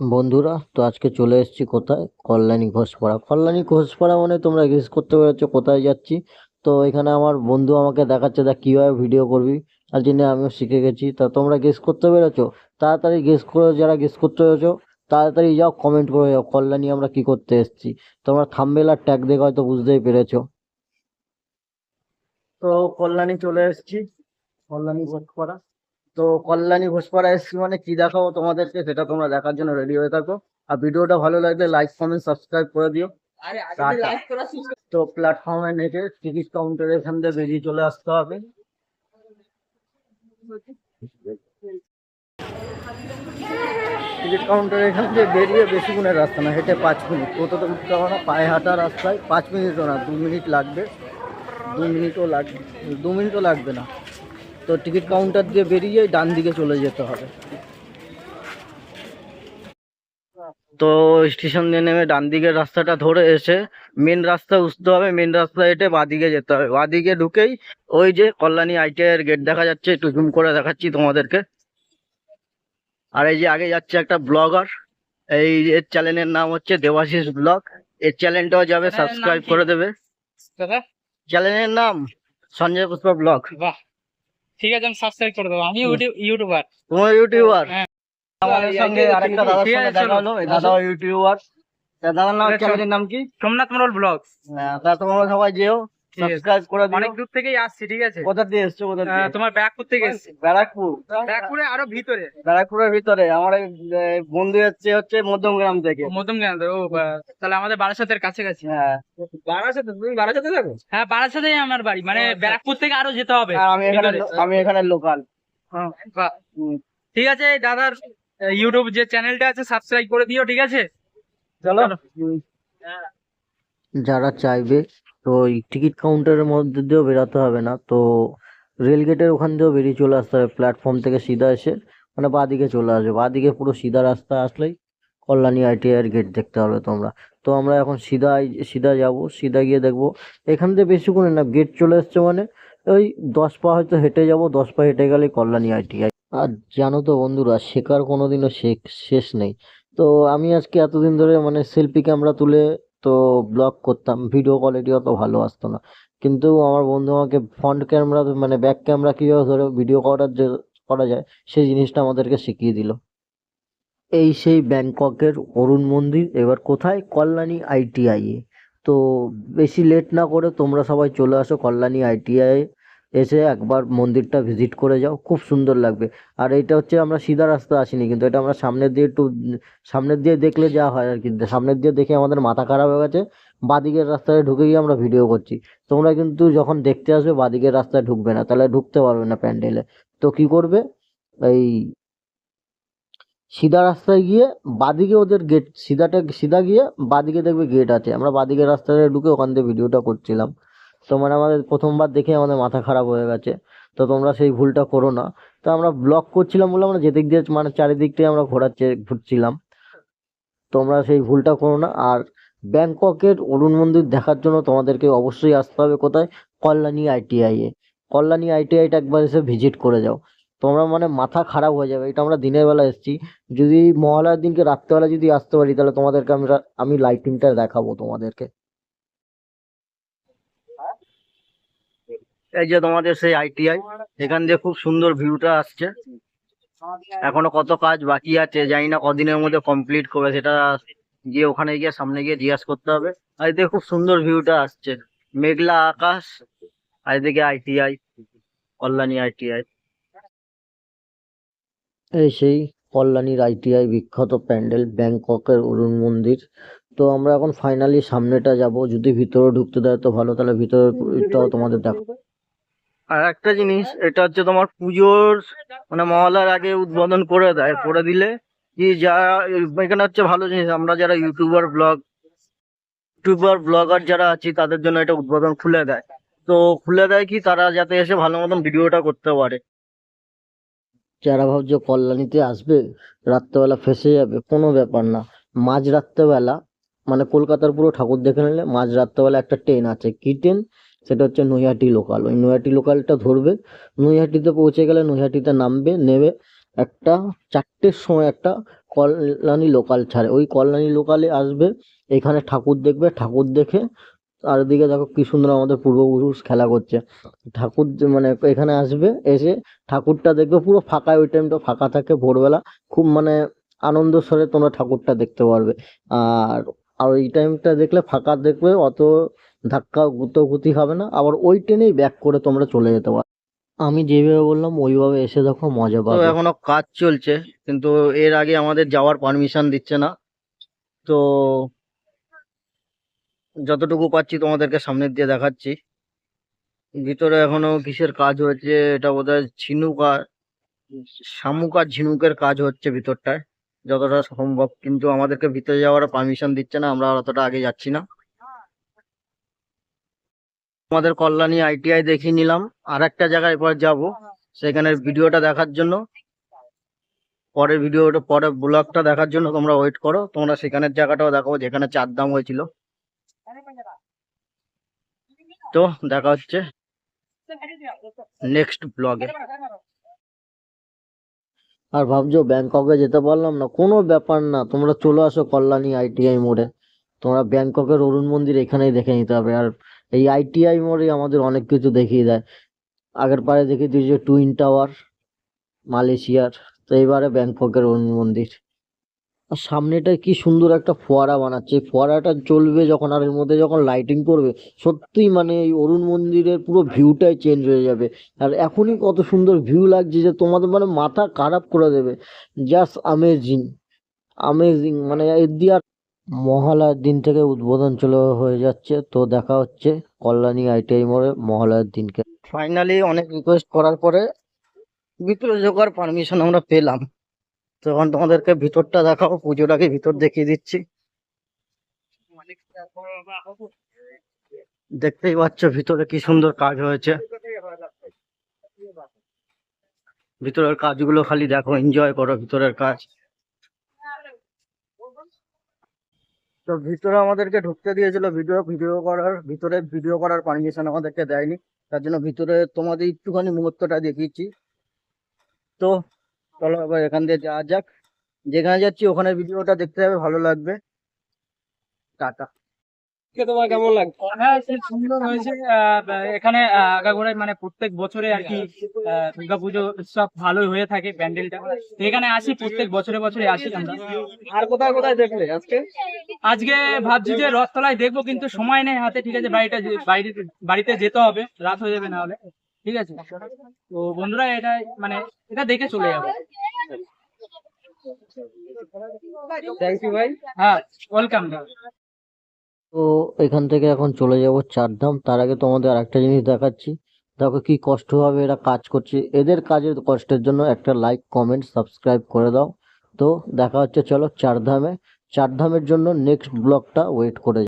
বন্ধুরা, তো আজকে চলে এসেছি কোথায়? কল্যাণী ঘোষপাড়া। কল্যাণী ঘোষপাড়া মানে তোমরা গেস করতে পেরেছ কোথায় যাচ্ছি। তো এখানে আমার বন্ধু আমাকে দেখাচ্ছে, দেখ কীভাবে ভিডিও করবি। আর জন্য আমিও শিখে গেছি, তা তোমরা গেস করতে পেরেছ? তাড়াতাড়ি গেস করে, যারা গেস করতে পেরেছ, তাড়াতাড়ি যাও কমেন্ট করে যাও, কল্যাণী আমরা কি করতে এসেছি। তোমরা থাম্বেল আর ট্যাগ দেখে হয়তো বুঝতেই পেরেছ। তো কল্যাণী চলে এসেছি, কল্যাণী ঘোষপাড়া। তো কল্যাণী ঘোষপাড়া এসছি মানে কি দেখাবো তোমাদেরকে সেটা তোমরা দেখার জন্য রেডি হয়ে থাকো। আর ভিডিওটা ভালো লাগলে লাইক কমেন্ট সাবস্ক্রাইব করে দিও। তো প্ল্যাটফর্মে নেটে টিকিট কাউন্টারে এখান থেকে বেরিয়ে চলে আসতে হবে। টিকিট কাউন্টারে এখান থেকে বেরিয়ে বেশি বেশিক্ষণের রাস্তা না হেঁটে পাঁচ মিনিট। টোটোতে উঠতে হবে না পায়ে হাঁটা রাস্তায়। পাঁচ মিনিটও না দু মিনিট লাগবে। দু মিনিটও লাগবে দু মিনিটও লাগবে না। তো টিকিট কাউন্টার দিয়ে বেরিয়ে ডান দিকে চলে যেতে হবে। তো স্টেশন দিয়ে নেমে ডান দিকের রাস্তাটা ধরে এসে মেন রাস্তা উঠতে হবে মেন রাস্তা হেঁটে বাদিকে যেতে হবে। বাদিকে ঢুকেই ওই যে কল্যাণী আইটিআই এর গেট দেখা যাচ্ছে একটু জুম করে দেখাচ্ছি তোমাদেরকে। আর এই যে আগে যাচ্ছে একটা ব্লগার এই এর চ্যানেলের নাম হচ্ছে দেবাশিস ব্লগ এর চ্যানেলটাও যাবে সাবস্ক্রাইব করে দেবে। চ্যানেলের নাম সঞ্জয় পুষ্পা ব্লগ বাহ। ঠিক আছে আমি সাবস্ক্রাইব করে দেবো। আমি ইউটিউব ইউটিউবার। তোমার ইউটিউবার? হ্যাঁ। আমাদের সঙ্গে আরেকটা দাদার সঙ্গে দেখা হলো এই দাদাও ইউটিউবার। দাদার নাম। চ্যানেলের নাম কি? সোমনাথ মোড়ল ব্লগ হ্যাঁ, তা তোমরা সবাই যেও। সাবস্ক্রাইব করে অনেক দূর থেকেই আসছি ঠিক আছে? কোথা দিয়ে এসছো কোথা দিয়ে? তোমার ব্যাগপুর থেকে এসছি। ব্যারাকপুর? ব্যাগপুরে আরও ভিতরে। ব্যারাকপুরের ভিতরে। আমার এক, বন্ধু হচ্ছে হচ্ছে মধ্যমগ্রাম থেকে। মধ্যম জ্ঞান ও তাহলে আমাদের বারাসাতের কাছাকাছি। হ্যাঁ। বারাসাতে? তুমি বারাসাতে থাকো? হ্যাঁ বারাসাতেই আমার বাড়ি। মানে আচ্ছা। ব্যারাকপুর থেকে আরও যেতে হবে। আমি এখানে আমি এখানে লোকাল হ্যাঁ, ঠিক আছে দাদার ইউটিউব যে চ্যানেলটা আছে সাবস্ক্রাইব করে দিও ঠিক আছে? চলো। চলো। যারা চাইবে, তো এই টিকিট কাউন্টারের মধ্যে দিয়েও বেরোতে হবে না। তো রেল গেটের ওখান দিয়েও বেরিয়ে চলে আসতে হবে। প্ল্যাটফর্ম থেকে সিধা এসে মানে বাঁদিকে চলে আসবে। বাঁদিকে পুরো সিধা রাস্তা আসলেই কল্যাণী আইটিআই এর গেট দেখতে পারবে তোমরা। তো আমরা এখন সিধা সিধা যাব। সিধা গিয়ে দেখব। এখান থেকে বেশিক্ষণ না গেট চলে এসছে মানে ওই দশ পা হয়তো হেঁটে যাব। দশ পা হেঁটে গেলে কল্যাণী আইটিআই আর জানো তো বন্ধুরা, শেখার কোনোদিনও শেখ, শেষ নেই। তো আমি আজকে এতদিন ধরে মানে সেলফি ক্যামেরা তুলে তো ব্লগ করতাম। ভিডিও কোয়ালিটি অত ভালো আসতো না। কিন্তু আমার বন্ধু আমাকে ফ্রন্ট ক্যামেরা মানে ব্যাক ক্যামেরা কীভাবে ধরে ভিডিও করার যে, করা যায়, সেই জিনিসটা আমাদেরকে শিখিয়ে দিল। এই সেই ব্যাংককের অরুণ মন্দির। এবার কোথায়? কল্যাণী আইটিআই এ। তো বেশি লেট না করে তোমরা সবাই চলে আসো কল্যাণী আইটিআই এসে একবার মন্দিরটা ভিজিট করে যাও, খুব সুন্দর লাগবে। আর এটা হচ্ছে আমরা সিধা রাস্তা আসিনি, কিন্তু এটা আমরা সামনের দিয়ে একটু, সামনের দিয়ে দেখলে যা হয় আর কি। সামনের দিয়ে দেখে আমাদের মাথা খারাপ হয়ে গেছে, বাদিকের রাস্তায় ঢুকে গিয়ে আমরা ভিডিও করছি। তোমরা কিন্তু যখন দেখতে আসবে, বাদিকের রাস্তায় ঢুকবে না, তাহলে ঢুকতে পারবে না প্যান্ডেলে। তো কি করবে? এই সিধা রাস্তায় গিয়ে বাদিকে ওদের গেট সিধাটা, সিধা গিয়ে বাদিকে দেখবে গেট আছে। আমরা বাদিকের রাস্তায় ঢুকে ওখান থেকে ভিডিওটা করছিলাম। তো মানে আমাদের প্রথমবার দেখে আমাদের মাথা খারাপ হয়ে গেছে। তো তোমরা সেই ভুলটা করো না। তো আমরা ব্লগ করছিলাম বলে আমরা যেদিক দিয়ে মানে চারিদিকটাই আমরা ঘোরাচ্ছে, ঘুরছিলাম। তোমরা সেই ভুলটা করো না। আর ব্যাংককের অরুণ মন্দির দেখার জন্য তোমাদেরকে অবশ্যই আসতে হবে কোথায়? কল্যাণী আইটিআই এ। কল্যাণী আইটিআইটা একবার এসে ভিজিট করে যাও। তোমরা মানে মাথা খারাপ হয়ে যাবে। এটা আমরা দিনের বেলা এসেছি। যদি মহালয়ার দিনকে রাত্রেবেলা যদি আসতে পারি, তাহলে তোমাদেরকে আমরা, আমি লাইটিংটা দেখাবো তোমাদেরকে। এই যে তোমাদের সেই আইটিআই এখান দিয়ে খুব সুন্দর ভিউটা আসছে। এখনও কত কাজ বাকি আছে, জানি না কদিনের মধ্যে কমপ্লিট করবে, সেটা গিয়ে ওখানে গিয়ে সামনে গিয়ে জিজ্ঞাসা করতে হবে। আর এদিকে খুব সুন্দর ভিউটা আসছে, মেঘলা আকাশ, আর এদিকে আইটিআই কল্যাণী আইটিআই এই সেই কল্যাণীর আইটিআই বিখ্যাত প্যান্ডেল, ব্যাংককের অরুণ মন্দির। তো আমরা এখন ফাইনালি সামনেটা যাব, যদি ভিতরে ঢুকতে দেয় তো ভালো, তাহলে ভিতরেটাও তোমাদের দেখো আর একটা জিনিস, এটা হচ্ছে তোমার পুজোর মানে মহলার আগে উদ্বোধন করে দেয়, করে দিলে কি যা, এখানে হচ্ছে ভালো জিনিস, আমরা যারা ইউটিউবার, ব্লগ, ইউটিউবার, ব্লগার যারা আছি, তাদের জন্য এটা উদ্বোধন খুলে দেয়। তো খুলে দেয় কি, তারা যাতে এসে ভালো মতন ভিডিওটা করতে পারে। যারা ভাবছে কল্যাণীতে আসবে, রাত্রেবেলা ফেসে যাবে, কোনো ব্যাপার না। মাঝ রাত্রেবেলা মানে কলকাতার পুরো ঠাকুর দেখে নিলে, মাঝ রাত্রেবেলা একটা ট্রেন আছে। কি ট্রেন সেটা হচ্ছে নৈহাটি লোকাল ওই নৈহাটি লোকালটা ধরবে, নৈহাটিতে পৌঁছে গেলে নৈহাটিতে নামবে, নেবে একটা চারটের সময় একটা কল্যাণী লোকাল ছাড়ে। ওই কল্যাণী লোকালে আসবে, এখানে ঠাকুর দেখবে, ঠাকুর দেখে চারিদিকে দেখো কি সুন্দর আমাদের পূর্বপুরুষ খেলা করছে। ঠাকুর মানে এখানে আসবে, এসে ঠাকুরটা দেখবে পুরো ফাঁকা ওই টাইমটা ফাঁকা থাকে ভোরবেলা। খুব মানে আনন্দ স্বরে তোমরা ঠাকুরটা দেখতে পারবে। আর আর ওই টাইমটা দেখলে ফাঁকা দেখবে অত ধাক্কা গুতোগুতি হবে না আবার ওই ট্রেনেই ব্যাক করে তোমরা চলে যেতে পারো। আমি যেভাবে বললাম ওইভাবে এসে দেখো মজা তো পাবে। এখনও কাজ চলছে কিন্তু এর আগে আমাদের যাওয়ার পারমিশন দিচ্ছে না। তো যতটুকু পাচ্ছি তোমাদেরকে সামনের দিয়ে দেখাচ্ছি। ভিতরে এখনও কিসের কাজ হচ্ছে এটা বোধহয় ঝিনুক আর শামুক আর ঝিনুকের কাজ হচ্ছে ভিতরটায়। যতটা সম্ভব কিন্তু আমাদেরকে ভিতরে যাওয়ার পারমিশন দিচ্ছে না আমরা অতটা আগে যাচ্ছি না। আমাদের কল্যাণী আইটিআই দেখিয়ে নিলাম। আর একটা জায়গায় এবার যাব সেখানের ভিডিওটা দেখার জন্য। পরের ভিডিওটা পরের ব্লগটা দেখার জন্য তোমরা ওয়েট করো। তোমরা সেখানের জায়গাটাও দেখাবো যেখানে চার দাম হয়েছিল। তো দেখা হচ্ছে নেক্সট ব্লগে আর ভাবছ, ব্যাংককে যেতে পারলাম না? কোনো ব্যাপার না। তোমরা চলে আসো কল্যাণী আইটিআই মোড়ে। তোমরা ব্যাংককের অরুণ মন্দির এখানেই দেখে নিতে হবে। আর এই আইটিআই মোড়ে আমাদের অনেক কিছু দেখিয়ে দেয়। আগের পারে দেখিয়ে দিয়েছে টুইন টাওয়ার মালয়েশিয়ার, তো এবারে ব্যাংককের মন্দির। আর সামনেটায় কি সুন্দর একটা ফোয়ারা বানাচ্ছে। ফোয়ারাটা চলবে যখন আর এর মধ্যে যখন লাইটিং করবে, সত্যিই মানে এই অরুণ মন্দিরের পুরো ভিউটাই চেঞ্জ হয়ে যাবে। আর এখনই কত সুন্দর ভিউ লাগছে যে তোমাদের মানে মাথা খারাপ করে দেবে। জাস্ট আমেজিং আমেজিং মানে এর দিয়ে আর মহালয়ার দিন থেকে উদ্বোধন চলে হয়ে যাচ্ছে। তো দেখা হচ্ছে কল্যাণী আইটিআই মোড়ে মহালয়ার দিনকে। ফাইনালি অনেক রিকোয়েস্ট করার পরে ভিতরে ঢোকার পারমিশন আমরা পেলাম। তো এখন তোমাদেরকে ভিতরটা দেখাবো, পুজোটাকে ভিতর দেখিয়ে দিচ্ছি। দেখতেই পাচ্ছ ভিতরে কি সুন্দর কাজ হয়েছে। ভিতরের কাজগুলো খালি দেখো এনজয় করো ভিতরের কাজ। তো ভিতরে আমাদেরকে ঢুকতে দিয়েছিল ভিডিও ভিডিও করার, ভিতরে ভিডিও করার পারমিশন আমাদেরকে দেয়নি। তার জন্য ভিতরে তোমাদের একটুখানি মুহূর্তটা দেখিয়েছি। তো চলো এবার এখান দিয়ে যাওয়া যাক। যেখানে যাচ্ছি ওখানে ভিডিওটা দেখতে হবে ভালো লাগবে। টাটা। তোমার কেমন লাগছে? হ্যাঁ সুন্দর হয়েছে। এখানে আগাগোড়ায় মানে প্রত্যেক বছরে আর কি দুর্গাপুজো সব ভালোই হয়ে থাকে প্যান্ডেলটা। এখানে আসি প্রত্যেক বছরে বছরে আসি আমরা। আর কোথায় কোথায় দেখলে আজকে? আজকে ভাবছি যে রথতলায় দেখব কিন্তু সময় নেই হাতে ঠিক আছে বাড়িটা বাড়িতে যেতে হবে রাত হয়ে যাবে না হলে ঠিক আছে? তো বন্ধুরা এটা মানে এটা দেখে চলে যাব। থ্যাংক ইউ ভাই। হ্যাঁ ওয়েলকাম তো এখান থেকে এখন চলে যাব চারধাম। তার আগে তোমাদের আরেকটা জিনিস দেখাচ্ছি। দেখো কি কষ্ট হবে এরা কাজ করছে। এদের কাজের কষ্টের জন্য একটা লাইক কমেন্ট সাবস্ক্রাইব করে দাও। তো দেখা হচ্ছে, চলো চারধামে। চারধামের জন্য নেক্সট ব্লগটা ওয়েট করে